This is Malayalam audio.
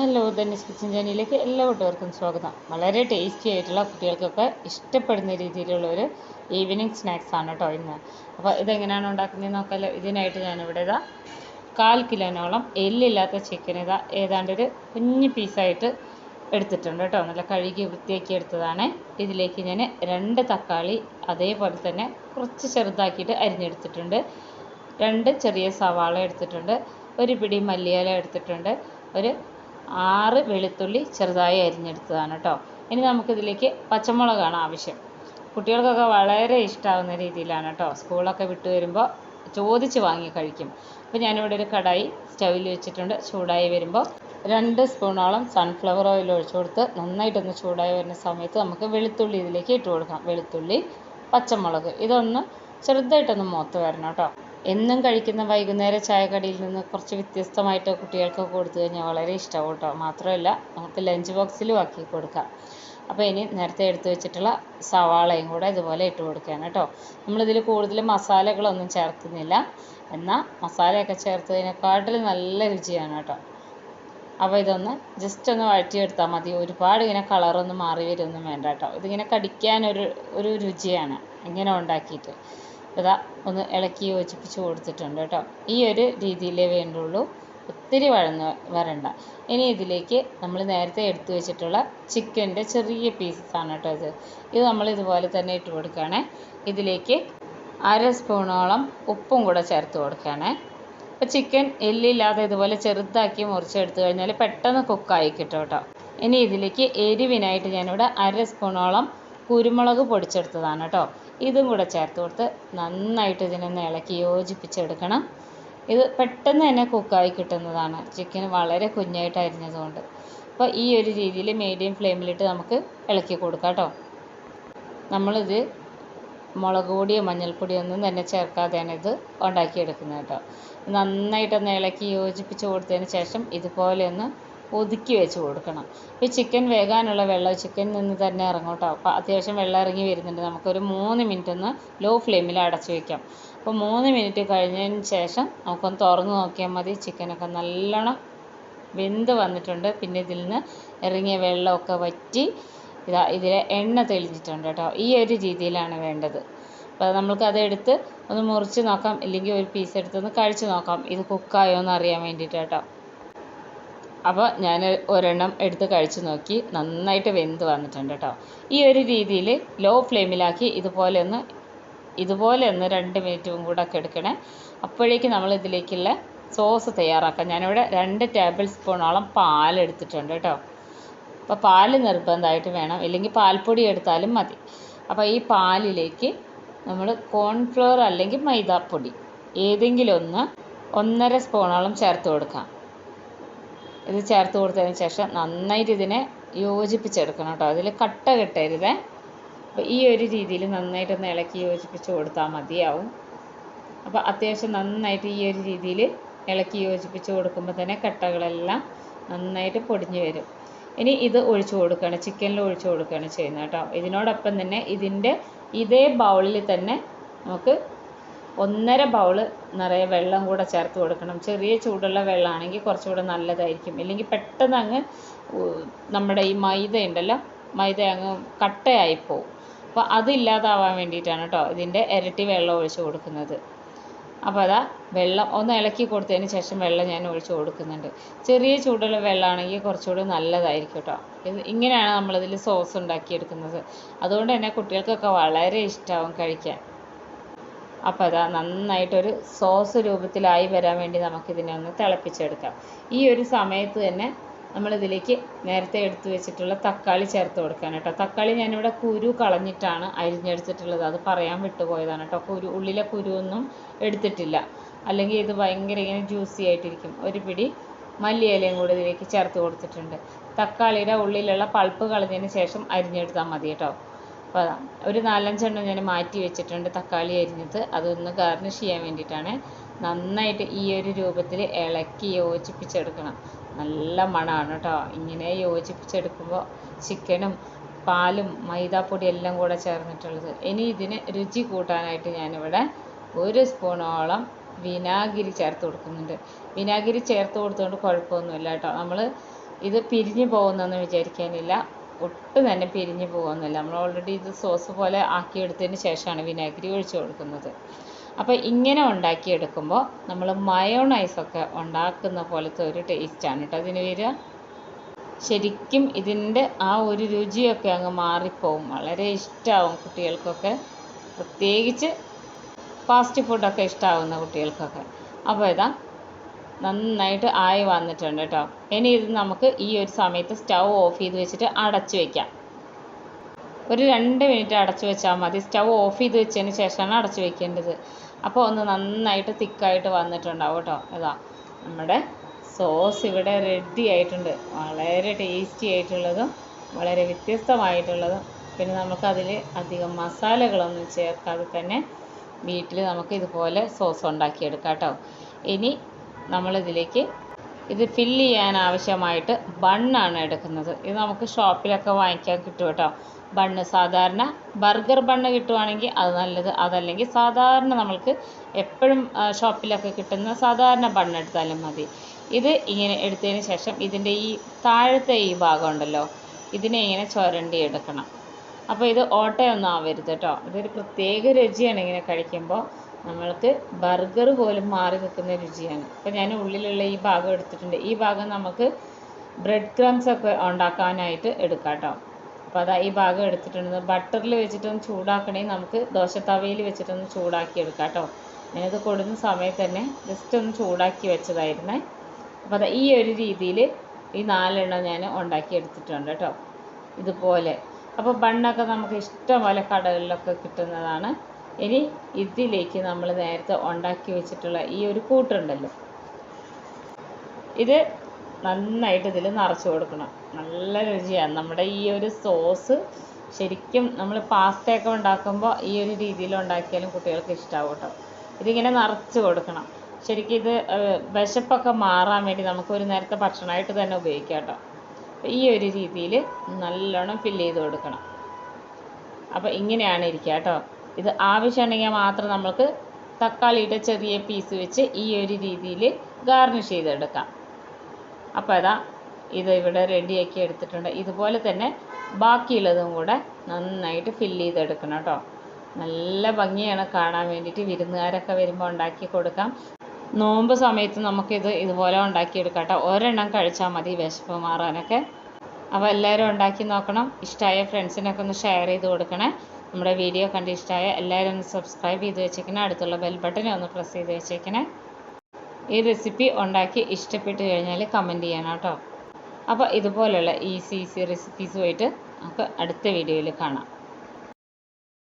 ഹലോ ധന്യസ് കിച്ചൻ ചാനലിലേക്ക് എല്ലാ കൂട്ടുകാർക്കും സ്വാഗതം. വളരെ ടേസ്റ്റി ആയിട്ടുള്ള കുട്ടികൾക്കൊക്കെ ഇഷ്ടപ്പെടുന്ന രീതിയിലുള്ള ഒരു ഈവനിങ് സ്നാക്സ് ആണ് കേട്ടോ ഇന്ന്. അപ്പോൾ ഇതെങ്ങനെയാണ് ഉണ്ടാക്കുന്നത് നോക്കാമല്ലോ ഇതിനായിട്ട് ഞാനിവിടെ ഇതാ കാൽ കിലോനോളം എല്ലില്ലാത്ത ചിക്കൻ ഇതാ ഏതാണ്ട് ഒരു കുഞ്ഞു പീസായിട്ട് എടുത്തിട്ടുണ്ട് കേട്ടോ നല്ല കഴുകി വൃത്തിയാക്കി എടുത്തതാണ്. ഇതിലേക്ക് ഞാൻ രണ്ട് തക്കാളി അതേപോലെ തന്നെ കുറച്ച് ചെറുതാക്കിയിട്ട് അരിഞ്ഞെടുത്തിട്ടുണ്ട്. രണ്ട് ചെറിയ സവാള എടുത്തിട്ടുണ്ട്. ഒരു പിടി മല്ലിയില എടുത്തിട്ടുണ്ട്. ഒരു ആറ് വെളുത്തുള്ളി ചെറുതായി അരിഞ്ഞെടുത്തതാണ് കേട്ടോ ഇനി നമുക്കിതിലേക്ക് പച്ചമുളകാണ് ആവശ്യം. കുട്ടികൾക്കൊക്കെ വളരെ ഇഷ്ടമാവുന്ന രീതിയിലാണ് കേട്ടോ സ്കൂളൊക്കെ വിട്ട് വരുമ്പോൾ ചോദിച്ച് വാങ്ങി കഴിക്കും. അപ്പോൾ ഞാനിവിടെ ഒരു കടായി സ്റ്റവിൽ വെച്ചിട്ടുണ്ട്. ചൂടായി വരുമ്പോൾ രണ്ട് സ്പൂണോളം സൺഫ്ലവർ ഓയിൽ ഒഴിച്ചു കൊടുത്ത് നന്നായിട്ടൊന്ന് ചൂടായി വരുന്ന സമയത്ത് നമുക്ക് വെളുത്തുള്ളി ഇതിലേക്ക് ഇട്ട് കൊടുക്കാം. വെളുത്തുള്ളി പച്ചമുളക്. ഇതൊന്ന് ചെറുതായിട്ടൊന്ന് മൂത്ത് വരണം കേട്ടോ എന്നും കഴിക്കുന്ന വൈകുന്നേര ചായക്കടിയിൽ നിന്ന് കുറച്ച് വ്യത്യസ്തമായിട്ട് കുട്ടികൾക്ക് കൊടുത്തു കഴിഞ്ഞാൽ വളരെ ഇഷ്ടമാവും കേട്ടോ മാത്രമല്ല നമുക്ക് ലഞ്ച് ബോക്സിലും ആക്കി കൊടുക്കാം. അപ്പോൾ ഇനി നേരത്തെ എടുത്തു വെച്ചിട്ടുള്ള സവാളയും കൂടെ ഇതുപോലെ ഇട്ട് കൊടുക്കുകയാണ് കേട്ടോ നമ്മളിതിൽ കൂടുതൽ മസാലകളൊന്നും ചേർക്കുന്നില്ല. എന്നാൽ മസാലയൊക്കെ ചേർത്തതിനെക്കാട്ടിലും നല്ല രുചിയാണ് കേട്ടോ അപ്പോൾ ഇതൊന്ന് ജസ്റ്റ് ഒന്ന് വഴറ്റിയെടുത്താൽ മതി. ഒരുപാട് ഇങ്ങനെ കളറൊന്നും മാറി വരുമൊന്നും വേണ്ട കേട്ടോ ഇതിങ്ങനെ കടിക്കാനൊരു ഒരു രുചിയാണ്. ഇങ്ങനെ ഉണ്ടാക്കിയിട്ട്. ഇതാ ഒന്ന് ഇളക്കി യോജിപ്പിച്ച് കൊടുത്തിട്ടുണ്ട് കേട്ടോ. ഈ ഒരു രീതിയിലേ വേണ്ടുള്ളൂ. ഒത്തിരി വഴന്ന് വരണ്ട. ഇനി ഇതിലേക്ക് നമ്മൾ നേരത്തെ എടുത്തു വെച്ചിട്ടുള്ള ചിക്കന്റെ ചെറിയ പീസസ് ആണ് കേട്ടോ ഇത്. ഇത് നമ്മൾ ഇതുപോലെ തന്നെ ഇട്ട് കൊടുക്കുകയാണേ. ഇതിലേക്ക് അര സ്പൂണോളം ഉപ്പും കൂടെ ചേർത്ത് കൊടുക്കുകയാണേ. അപ്പോൾ ചിക്കൻ എല്ലില്ലാതെ ഇതുപോലെ ചെറുതാക്കി മുറിച്ചെടുത്ത് കഴിഞ്ഞാൽ പെട്ടെന്ന് കുക്കായി കിട്ടും കേട്ടോ. ഇനി ഇതിലേക്ക് എരിവിനായിട്ട് ഞാനിവിടെ അര സ്പൂണോളം കുരുമുളക് പൊടിച്ചെടുത്തതാണ് കേട്ടോ. ഇതും കൂടെ ചേർത്ത് കൊടുത്ത് നന്നായിട്ട് ഇതിനൊന്ന് ഇളക്കി യോജിപ്പിച്ചെടുക്കണം. ഇത് പെട്ടെന്ന് തന്നെ കുക്കായി കിട്ടുന്നതാണ്. ചിക്കൻ വളരെ കുഞ്ഞായിട്ട് അരിഞ്ഞതുകൊണ്ട്. അപ്പോൾ ഈ ഒരു രീതിയിൽ മീഡിയം ഫ്ലെയിമിലിട്ട് നമുക്ക് ഇളക്കി കൊടുക്കാം കേട്ടോ നമ്മളിത് മുളക് പൊടിയോ മഞ്ഞൾപ്പൊടിയോ ഒന്നും തന്നെ ചേർക്കാതെയാണ് ഇത് ഉണ്ടാക്കിയെടുക്കുന്നത് കേട്ടോ നന്നായിട്ടൊന്ന് ഇളക്കി യോജിപ്പിച്ച് കൊടുത്തതിന് ശേഷം ഇതുപോലെ ഒന്ന് ഒതുക്കി വെച്ച് കൊടുക്കണം. ഈ ചിക്കൻ വേകാനുള്ള വെള്ളം ചിക്കനിൽ നിന്ന് തന്നെ ഇറങ്ങോട്ടോ. അപ്പോൾ അത്യാവശ്യം വെള്ളം ഇറങ്ങി വരുന്നുണ്ട്. നമുക്കൊരു മൂന്ന് മിനിറ്റ് ഒന്ന് ലോ ഫ്ലെയിമിൽ അടച്ച് വയ്ക്കാം അപ്പോൾ മൂന്ന് മിനിറ്റ് കഴിഞ്ഞതിന് ശേഷം നമുക്കൊന്ന് തുറന്ന് നോക്കിയാൽ മതി. ചിക്കനൊക്കെ നല്ലോണം വെന്ത് വന്നിട്ടുണ്ട്. പിന്നെ ഇതിൽ നിന്ന് ഇറങ്ങിയ വെള്ളമൊക്കെ വറ്റി ഇതാ ഇതിലെ എണ്ണ തെളിഞ്ഞിട്ടുണ്ട് കേട്ടോ. ഈ ഒരു രീതിയിലാണ് വേണ്ടത്. അപ്പോൾ നമ്മൾക്ക് എടുത്ത് ഒന്ന് മുറിച്ച് നോക്കാം. ഇല്ലെങ്കിൽ ഒരു പീസ് എടുത്തൊന്ന് കഴിച്ച് നോക്കാം. ഇത് കുക്കായോ എന്ന് അറിയാൻ വേണ്ടിയിട്ട് കേട്ടോ. അപ്പോൾ ഞാൻ ഒരെണ്ണം എടുത്ത് കഴിച്ചു നോക്കി. നന്നായിട്ട് വെന്ത് വന്നിട്ടുണ്ട് കേട്ടോ ഈ ഒരു രീതിയിൽ ലോ ഫ്ലെയിമിലാക്കി ഇതുപോലെ ഒന്ന് ഇതുപോലെ ഒന്ന് രണ്ട് മിനിറ്റും കൂടെ ഒക്കെ എടുക്കണേ. അപ്പോഴേക്ക് നമ്മൾ ഇതിലേക്കുള്ള സോസ് തയ്യാറാക്കാം. ഞാനിവിടെ രണ്ട് ടേബിൾ സ്പൂണോളം പാൽ എടുത്തിട്ടുണ്ട് കേട്ടോ അപ്പോൾ പാൽ നിർബന്ധമായിട്ട് വേണം. ഇല്ലെങ്കിൽ പാൽപ്പൊടി എടുത്താലും മതി. അപ്പോൾ ഈ പാലിലേക്ക് നമ്മൾ കോൺഫ്ലോർ അല്ലെങ്കിൽ മൈദാപ്പൊടി ഏതെങ്കിലും ഒന്ന് ഒന്നര സ്പൂണോളം ചേർത്ത് കൊടുക്കാം. ഇത് ചേർത്ത് കൊടുത്തതിന് ശേഷം നന്നായിട്ട് ഇതിനെ യോജിപ്പിച്ചെടുക്കണം കേട്ടോ. അതിൽ കട്ട കെട്ടരുതേ. അപ്പോൾ ഈ ഒരു രീതിയിൽ നന്നായിട്ടൊന്ന് ഇളക്കി യോജിപ്പിച്ച് കൊടുത്താൽ മതിയാവും. അപ്പോൾ അത്യാവശ്യം നന്നായിട്ട് ഈ ഒരു രീതിയിൽ ഇളക്കി യോജിപ്പിച്ച് കൊടുക്കുമ്പോൾ തന്നെ കട്ടകളെല്ലാം നന്നായിട്ട് പൊടിഞ്ഞു വരും. ഇനി ഇത് ഒഴിച്ചു കൊടുക്കുകയാണ് ചിക്കനിൽ ഒഴിച്ചു കൊടുക്കുകയാണ് ചെയ്യുന്നത് കേട്ടോ. ഇതിനോടൊപ്പം തന്നെ ഇതിന്റെ ഇതേ ബൗളിൽ തന്നെ നമുക്ക് ഒന്നര ബൗൾ നിറയെ വെള്ളം കൂടെ ചേർത്ത് കൊടുക്കണം. ചെറിയ ചൂടുള്ള വെള്ളമാണെങ്കിൽ കുറച്ചുകൂടെ നല്ലതായിരിക്കും. ഇല്ലെങ്കിൽ പെട്ടെന്ന് അങ്ങ് നമ്മുടെ ഈ മൈദ ഉണ്ടല്ലോ മൈദ അങ്ങ് കട്ടയായി പോവും. അപ്പോൾ അതില്ലാതാവാൻ വേണ്ടിയിട്ടാണ് കേട്ടോ ഇതിന്റെ ഇരട്ടി വെള്ളം ഒഴിച്ച് കൊടുക്കുന്നത്. അപ്പോൾ അതാ വെള്ളം ഒന്ന് ഇളക്കി കൊടുത്തതിന് ശേഷം വെള്ളം ഞാൻ ഒഴിച്ച് കൊടുക്കുന്നുണ്ട്. ചെറിയ ചൂടുള്ള വെള്ളമാണെങ്കിൽ കുറച്ചുകൂടി നല്ലതായിരിക്കും കേട്ടോ ഇത് ഇങ്ങനെയാണ് നമ്മളിതിൽ സോസ് ഉണ്ടാക്കിയെടുക്കുന്നത്. അതുകൊണ്ട് തന്നെ കുട്ടികൾക്കൊക്കെ വളരെ ഇഷ്ടമാവും കഴിക്കാൻ. അപ്പോൾ അതാ നന്നായിട്ടൊരു സോസ് രൂപത്തിലായി വരാൻ വേണ്ടി നമുക്കിതിനെ ഒന്ന് തിളപ്പിച്ചെടുക്കാം. ഈ ഒരു സമയത്ത് തന്നെ നമ്മളിതിലേക്ക് നേരത്തെ എടുത്തു വെച്ചിട്ടുള്ള തക്കാളി ചേർത്ത് കൊടുക്കാൻ കേട്ടോ. തക്കാളി ഞാനിവിടെ കുരു കളഞ്ഞിട്ടാണ് അരിഞ്ഞെടുത്തിട്ടുള്ളത്. അത് പറയാൻ വിട്ടുപോയതാണ് കേട്ടോ. കുരു ഉള്ളിലെ കുരുവൊന്നും എടുത്തിട്ടില്ല. അല്ലെങ്കിൽ ഇത് ഭയങ്കര ഇങ്ങനെ ജ്യൂസി ആയിട്ടിരിക്കും. ഒരു പിടി മല്ലിയിലയും കൂടി ഇതിലേക്ക് ചേർത്ത് കൊടുത്തിട്ടുണ്ട്. തക്കാളിയുടെ ഉള്ളിലുള്ള പൾപ്പ് കളഞ്ഞതിന് ശേഷം അരിഞ്ഞെടുത്താൽ മതി കേട്ടോ. അപ്പോൾ ഒരു നാലഞ്ചെണ്ണം ഞാൻ മാറ്റി വെച്ചിട്ടുണ്ട് തക്കാളി അരിഞ്ഞത്. അതൊന്ന് ഗാർണിഷ് ചെയ്യാൻ വേണ്ടിയിട്ടാണ്. നന്നായിട്ട് ഈ ഒരു രൂപത്തിൽ ഇളക്കി യോജിപ്പിച്ചെടുക്കണം. നല്ല മണമാണ് കേട്ടോ ഇങ്ങനെ യോജിപ്പിച്ചെടുക്കുമ്പോൾ ചിക്കനും പാലും മൈദാപ്പൊടി എല്ലാം കൂടെ ചേർന്നിട്ടുള്ളത്. ഇനി ഇതിന് രുചി കൂട്ടാനായിട്ട് ഞാനിവിടെ ഒരു സ്പൂണോളം വിനാഗിരി ചേർത്ത് കൊടുക്കുന്നുണ്ട്. വിനാഗിരി ചേർത്ത് കൊടുത്തുകൊണ്ട് കുഴപ്പമൊന്നുമില്ല കേട്ടോ നമ്മൾ ഇത് പിരിഞ്ഞു പോകുന്നെന്ന് വിചാരിക്കാനില്ല. ഒട്ടും തന്നെ പിരിഞ്ഞു പോകുന്നില്ല. നമ്മൾ ഓൾറെഡി ഇത് സോസ് പോലെ ആക്കിയെടുത്തതിന് ശേഷമാണ് വിനാഗിരി ഒഴിച്ചു കൊടുക്കുന്നത്. അപ്പോൾ ഇങ്ങനെ ഉണ്ടാക്കിയെടുക്കുമ്പോൾ നമ്മൾ മയോണൈസൊക്കെ ഉണ്ടാക്കുന്ന പോലത്തെ ഒരു ടേസ്റ്റാണ് കേട്ടോ അതിന് വരിക. ശരിക്കും ഇതിന്റെ ആ ഒരു രുചിയൊക്കെ അങ്ങ് മാറിപ്പോവും. വളരെ ഇഷ്ടമാവും കുട്ടികൾക്കൊക്കെ. പ്രത്യേകിച്ച് ഫാസ്റ്റ് ഫുഡൊക്കെ ഇഷ്ടമാവുന്ന കുട്ടികൾക്കൊക്കെ. അപ്പോൾ ഇതാ നന്നായിട്ട് ആയി വന്നിട്ടുണ്ട് കേട്ടോ ഇനി ഇത് നമുക്ക് ഈ ഒരു സമയത്ത് സ്റ്റൗ ഓഫ് ചെയ്ത് വെച്ചിട്ട് അടച്ചു വെക്കാം. ഒരു രണ്ട് മിനിറ്റ് അടച്ചു വെച്ചാൽ മതി. സ്റ്റൗ ഓഫ് ചെയ്ത് വെച്ചതിന് ശേഷമാണ് അടച്ചു വെക്കേണ്ടത്. അപ്പോൾ ഒന്ന് നന്നായിട്ട് തിക്കായിട്ട് വന്നിട്ടുണ്ടാവും കേട്ടോ ഇതാ നമ്മുടെ സോസ് ഇവിടെ റെഡി ആയിട്ടുണ്ട്. വളരെ ടേസ്റ്റി ആയിട്ടുള്ളതും വളരെ വ്യത്യസ്തമായിട്ടുള്ളതും. പിന്നെ നമുക്കതിൽ അധികം മസാലകളൊന്നും ചേർക്കാതെ തന്നെ വീട്ടിൽ നമുക്ക് ഇതുപോലെ സോസ് ഉണ്ടാക്കിയെടുക്കാം കേട്ടോ ഇനി നമ്മളിതിലേക്ക് ഇത് ഫില്ല് ചെയ്യാൻ ആവശ്യമായിട്ട് ബണ്ണാണ് എടുക്കുന്നത്. ഇത് നമുക്ക് ഷോപ്പിലൊക്കെ വാങ്ങിക്കാൻ കിട്ടും കേട്ടോ. ബണ്ണ് സാധാരണ ബർഗർ ബണ്ണ് കിട്ടുവാണെങ്കിൽ അത് നല്ലത്. അതല്ലെങ്കിൽ സാധാരണ നമ്മൾക്ക് എപ്പോഴും ഷോപ്പിലൊക്കെ കിട്ടുന്ന സാധാരണ ബണ്ണ് എടുത്താലും മതി. ഇത് ഇങ്ങനെ എടുത്തതിന് ശേഷം ഇതിന്റെ ഈ താഴത്തെ ഈ ഭാഗം ഉണ്ടല്ലോ ഇതിനെ ഇങ്ങനെ ചുരണ്ടി എടുക്കണം. അപ്പോൾ ഇത് ഓട്ടയൊന്നും ആവരുത് കേട്ടോ. ഇതൊരു പ്രത്യേക രുചിയാണ് ഇങ്ങനെ കഴിക്കുമ്പോൾ. നമ്മൾക്ക് ബർഗർ പോലും മാറി നിൽക്കുന്ന രുചിയാണ്. അപ്പോൾ ഞാൻ ഉള്ളിലുള്ള ഈ ഭാഗം എടുത്തിട്ടുണ്ട്. ഈ ഭാഗം നമുക്ക് ബ്രെഡ് ക്രംസ് ഒക്കെ ഉണ്ടാക്കാനായിട്ട് എടുക്കാട്ടോ കേട്ടോ അപ്പോൾ അതാ ഈ ഭാഗം എടുത്തിട്ടുണ്ട് ബട്ടറിൽ വെച്ചിട്ടൊന്ന് ചൂടാക്കണേ നമുക്ക് ദോശത്തവയിൽ വെച്ചിട്ടൊന്ന് ചൂടാക്കി എടുക്കാട്ടോ കേട്ടോ ഞാനിത് കൊടുക്കുന്ന സമയത്ത് തന്നെ ജസ്റ്റ് ഒന്ന് ചൂടാക്കി വെച്ചതായിരുന്നേ. അപ്പോൾ അതാ ഈ ഒരു രീതിയിൽ ഈ നാലെണ്ണം ഞാൻ ഉണ്ടാക്കി എടുത്തിട്ടുണ്ട് കേട്ടോ ഇതുപോലെ. അപ്പോൾ ബണ്ണൊക്കെ നമുക്ക് ഇഷ്ടം പോലെ കടകളിലൊക്കെ കിട്ടുന്നതാണ്. ഇനി ഇതിലേക്ക് നമ്മൾ നേരത്തെ ഉണ്ടാക്കി വെച്ചിട്ടുള്ള ഈ ഒരു കൂട്ടുണ്ടല്ലോ. ഇത് നന്നായിട്ട് ഇതിൽ നിറച്ച് കൊടുക്കണം. നല്ല രുചിയാണ്. നമ്മുടെ ഈ ഒരു സോസ് ശരിക്കും നമ്മൾ പാസ്തയൊക്കെ ഉണ്ടാക്കുമ്പോൾ ഈ ഒരു രീതിയിൽ ഉണ്ടാക്കിയാലും കുട്ടികൾക്ക് ഇഷ്ടമാവും കേട്ടോ. ഇതിങ്ങനെ നിറച്ച് കൊടുക്കണം. ശരിക്കും ഇത് വിശപ്പൊക്കെ മാറാൻ വേണ്ടി നമുക്ക് ഒരു നേരത്തെ ഭക്ഷണമായിട്ട് തന്നെ ഉപയോഗിക്കാം കേട്ടോ. ഈ ഒരു രീതിയിൽ നല്ലോണം ഫില്ല് ചെയ്ത് കൊടുക്കണം. അപ്പോൾ ഇങ്ങനെയാണ് ഇരിക്കുക കേട്ടോ. ഇത് ആവശ്യമുണ്ടെങ്കിൽ മാത്രം നമുക്ക് തക്കാളിയുടെ ചെറിയ പീസ് വെച്ച് ഈ ഒരു രീതിയിൽ ഗാർണിഷ് ചെയ്തെടുക്കാം. അപ്പോൾ അതാ ഇത് ഇവിടെ റെഡിയാക്കി എടുത്തിട്ടുണ്ട്. ഇതുപോലെ തന്നെ ബാക്കിയുള്ളതും കൂടെ നന്നായിട്ട് ഫില്ല് ചെയ്തെടുക്കണം കേട്ടോ. നല്ല ഭംഗിയാണ് കാണാൻ വേണ്ടിയിട്ട് വിരുന്നുകാരൊക്കെ വരുമ്പോൾ ഉണ്ടാക്കി കൊടുക്കാം. നോമ്പ് സമയത്ത് നമുക്കിത് ഇതുപോലെ ഉണ്ടാക്കിയെടുക്കാം കേട്ടോ. ഒരെണ്ണം കഴിച്ചാൽ മതി വിശപ്പ് മാറാനൊക്കെ. അപ്പോൾ എല്ലാവരും ഉണ്ടാക്കി നോക്കണം. ഇഷ്ടമായ ഫ്രണ്ട്സിനൊക്കെ ഒന്ന് ഷെയർ ചെയ്ത് കൊടുക്കണേ. നമ്മുടെ വീഡിയോ കണ്ട് ഇഷ്ടമായ എല്ലാവരും ഒന്ന് സബ്സ്ക്രൈബ് ചെയ്ത് വെച്ചേക്കണേ. അടുത്തുള്ള ബെൽ ബട്ടൺ ഒന്ന് പ്രസ് ചെയ്ത് വെച്ചേക്കണേ. ഈ റെസിപ്പി ഉണ്ടാക്കി ഇഷ്ടപ്പെട്ട് കഴിഞ്ഞാൽ കമന്റ് ചെയ്യണം കേട്ടോ. അപ്പോൾ ഇതുപോലെയുള്ള ഈസി ഈസി റെസിപ്പീസുമായിട്ട് നമുക്ക് അടുത്ത വീഡിയോയിൽ കാണാം.